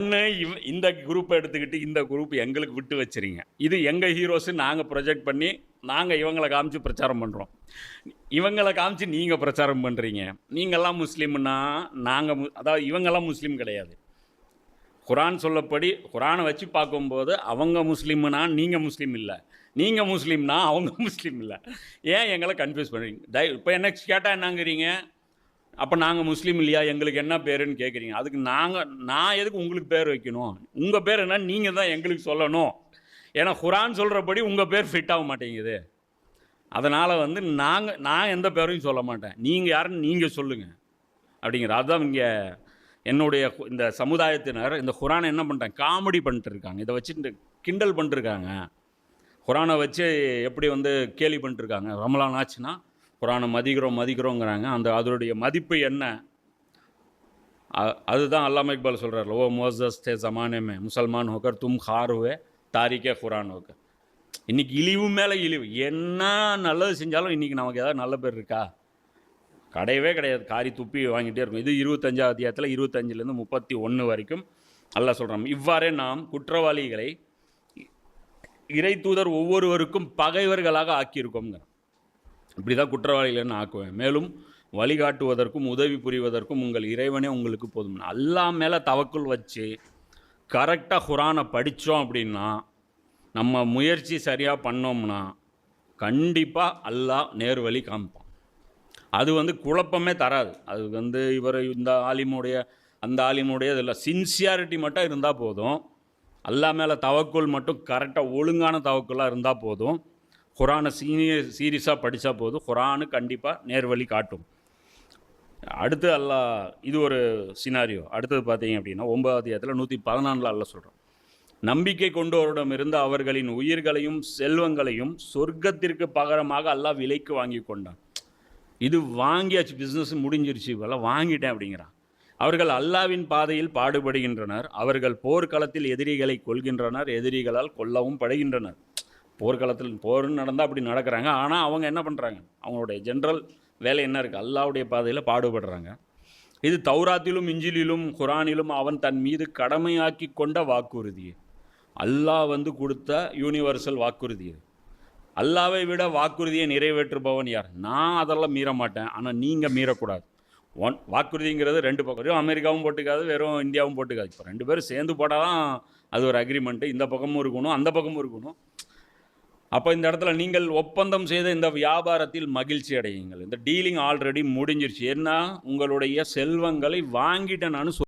இந்த குரூப்பை எடுத்துக்கிட்டு இந்த குரூப் எங்களுக்கு விட்டு வச்சுறீங்க இது எங்கள் ஹீரோஸு நாங்கள் ப்ரொஜெக்ட் பண்ணி நாங்கள் இவங்களை காமிச்சு பிரச்சாரம் பண்ணுறோம் இவங்களை காமிச்சு நீங்கள் பிரச்சாரம் பண்ணுறீங்க நீங்கள்லாம் முஸ்லீம்னா நாங்கள் மு அதாவது இவங்கெல்லாம் முஸ்லீம் கிடையாது. குரான் சொல்லப்படி குரானை வச்சு பார்க்கும்போது அவங்க முஸ்லீம்னா நீங்கள் முஸ்லீம் இல்லை. நீங்கள் முஸ்லீம்னா அவங்க முஸ்லீம் இல்லை. ஏன் எங்களை கன்ஃபியூஸ் பண்ணுறீங்க டை இப்போ என்ன கேட்டால் என்னங்கிறீங்க? அப்போ நாங்கள் முஸ்லீம் இல்லையா? எங்களுக்கு என்ன பேருன்னு கேட்குறீங்க அதுக்கு நாங்கள் நான் எதுக்கு உங்களுக்கு பேர் வைக்கணும்? உங்கள் பேர் என்ன நீங்கள் தான் எங்களுக்கு சொல்லணும். ஏன்னா குரான் சொல்கிறபடி உங்கள் பேர் ஃபிட் ஆக மாட்டேங்குது. அதனால் வந்து நாங்கள் நான் எந்த பேரையும் சொல்ல மாட்டேன். நீங்கள் யாருன்னு நீங்கள் சொல்லுங்கள் அப்படிங்கிற அதுதான் இங்கே என்னுடைய இந்த சமுதாயத்தினர் இந்த குரானை என்ன பண்ணுறாங்க காமெடி பண்ணிட்டு இருக்காங்க இதை வச்சுட்டு கிண்டல் பண்ணிட்டுருக்காங்க. குரானை வச்சு எப்படி வந்து கேலி பண்ணிட்டுருக்காங்க. ரமலான் ஆச்சுன்னா குரானை மதிக்கிறோம் மதிக்கிறோங்கிறாங்க. அந்த அதனுடைய மதிப்பு என்ன? அதுதான் அல்லாம இக்பால் சொல்கிறார் ஓ மோசஸ் தே ஜமானே மே முசல்மான் ஹோக்கர் தும் ஹார் ஹுவே தாரிக்கே குரான் ஹோக்கர் இன்றைக்கி இழிவு மேலே இழிவு. என்ன நல்லது செஞ்சாலும் இன்றைக்கி நமக்கு ஏதாவது நல்ல பேர் இருக்கா? கிடையவே கிடையாது. காரி துப்பி வாங்கிட்டே இருக்கும். இது இருபத்தஞ்சாவது அத்தியாயத்தில் இருபத்தஞ்சிலேருந்து முப்பத்தி ஒன்று வரைக்கும் நல்லா சொல்கிறோம் இவ்வாறே நாம் குற்றவாளிகளை இறை தூதர் ஒவ்வொருவருக்கும் பகைவர்களாக ஆக்கியிருக்கோங்க இப்படி தான் குற்றவாளிகளை நான் ஆக்குவேன். மேலும் வழிகாட்டுவதற்கும் உதவி புரிவதற்கும் உங்கள் இறைவனே உங்களுக்கு போதும். அல்லாஹ் மேலே தவக்குள் வச்சு கரெக்டாக குரானை படித்தோம் அப்படின்னா நம்ம முயற்சி சரியாக பண்ணோம்னா கண்டிப்பாக அல்லாஹ் நேர்வழி காமிப்பான். அது வந்து குழப்பமே தராது. அது வந்து இவர் இந்த ஆலிமுடைய அந்த ஆலிமுடைய இதில் சின்சியாரிட்டி மட்டும் இருந்தால் போதும். அல்லா மேலே தவக்குள் மட்டும் கரெக்டாக ஒழுங்கான தவக்குள்ளாக இருந்தால் போதும். குரானை சீனியர் சீரியஸாக படித்தா போதும் குரானு கண்டிப்பாக நேர்வழி காட்டும். அடுத்து அல்லாஹ் இது ஒரு சினாரியோ அடுத்தது பார்த்தீங்க அப்படின்னா ஒன்பதாவது இடத்துல நூற்றி பதினாலில் அல்ல சொல்கிறோம் நம்பிக்கை கொண்டோரிடம் இருந்து அவர்களின் உயிர்களையும் செல்வங்களையும் சொர்க்கத்திற்கு பகரமாக அல்லாஹ் விலைக்கு வாங்கி கொண்டான். இது வாங்கியாச்சு பிஸ்னஸ் முடிஞ்சிருச்சு இவெல்லாம் வாங்கிட்டேன் அப்படிங்கிறான். அவர்கள் அல்லாவின் பாதையில் பாடுபடுகின்றனர். அவர்கள் போர்க்களத்தில் எதிரிகளை கொள்கின்றனர் எதிரிகளால் கொல்லவும் படுகின்றனர். போர்க்காலத்தில் போர்னு நடந்தால் அப்படி நடக்கிறாங்க. ஆனால் அவங்க என்ன பண்ணுறாங்க அவங்களுடைய ஜென்ரல் வேலை என்ன இருக்குது அல்லாவுடைய பாதையில் பாடுபடுறாங்க. இது தௌராத்திலும் இஞ்சிலிலும் குரானிலும் அவன் தன் மீது கடமையாக்கி கொண்ட வாக்குறுதி. அல்லாஹ் வந்து கொடுத்த யூனிவர்சல் வாக்குறுதி அல்லாவை விட வாக்குறுதியை நிறைவேற்றுபவன் யார்? நான் அதெல்லாம் மீற மாட்டேன். ஆனால் நீங்கள் மீறக்கூடாது. ஒன் வாக்குறுதிங்கிறது ரெண்டு பக்கம். வெறும் அமெரிக்காவும் போட்டுக்காது வெறும் இந்தியாவும் போட்டுக்காது. இப்போ ரெண்டு பேரும் சேர்ந்து போட்டால் தான் அது ஒரு அக்ரிமெண்ட்டு இந்த பக்கமும் இருக்கணும் அந்த பக்கமும் இருக்கணும். அப்போ இந்த இடத்துல நீங்கள் ஒப்பந்தம் செய்த இந்த வியாபாரத்தில் மகிழ்ச்சி அடையுங்கள். இந்த டீலிங் ஆல்ரெடி முடிஞ்சிருச்சு. என்ன? உங்களுடைய செல்வங்களை வாங்கிட்டேன் நான்